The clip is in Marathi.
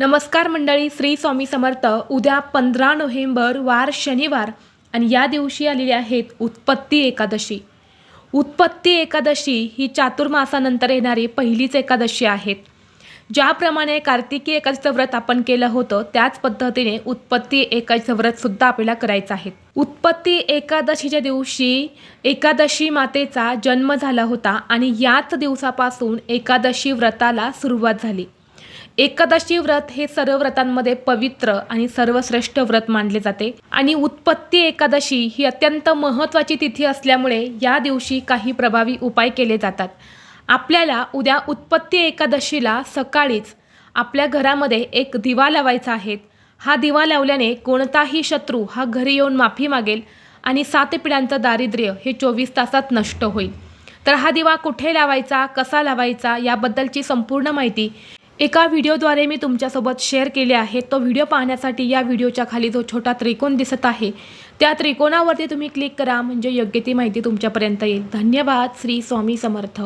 नमस्कार मंडळी श्री स्वामी समर्थ. उद्या पंधरा नोव्हेंबर वार शनिवार आणि या दिवशी आलेली आहेत उत्पत्ती एकादशी. उत्पत्ती एकादशी ही चातुर्मासानंतर येणारी पहिलीच एकादशी आहेत ज्याप्रमाणे कार्तिकी एकादशीचं व्रत आपण केलं होतं त्याच पद्धतीने उत्पत्ती एकादशीचं व्रतसुद्धा आपल्याला करायचं आहे. उत्पत्ती एकादशीच्या दिवशी एकादशी मातेचा जन्म झाला होता आणि याच दिवसापासून एकादशी व्रताला सुरुवात झाली. एकादशी व्रत हे सर्व व्रतांमध्ये पवित्र आणि सर्वश्रेष्ठ व्रत मानले जाते. आणि उत्पत्ती एकादशी ही अत्यंत महत्त्वाची तिथी असल्यामुळे या दिवशी काही प्रभावी उपाय केले जातात. आपल्याला उद्या उत्पत्ती एकादशीला सकाळीच आपल्या घरामध्ये एक दिवा लावायचा आहे. हा दिवा लावल्याने कोणताही शत्रू हा घरी येऊन माफी मागेल आणि सात पिढ्यांचं दारिद्र्य हे चोवीस तासात नष्ट होईल. तर हा दिवा कुठे लावायचा कसा लावायचा याबद्दलची संपूर्ण माहिती एका व्हिडिओद्वारे मी तुमच्यासोबत शेअर केले आहे. तो व्हिडिओ पाहण्यासाठी या व्हिडिओच्या खाली जो छोटा त्रिकोण दिसत आहे त्या त्रिकोणावरती तुम्ही क्लिक करा. म्हणजे योग्य ती माहिती तुमच्यापर्यंत येईल. धन्यवाद. श्री स्वामी समर्थ.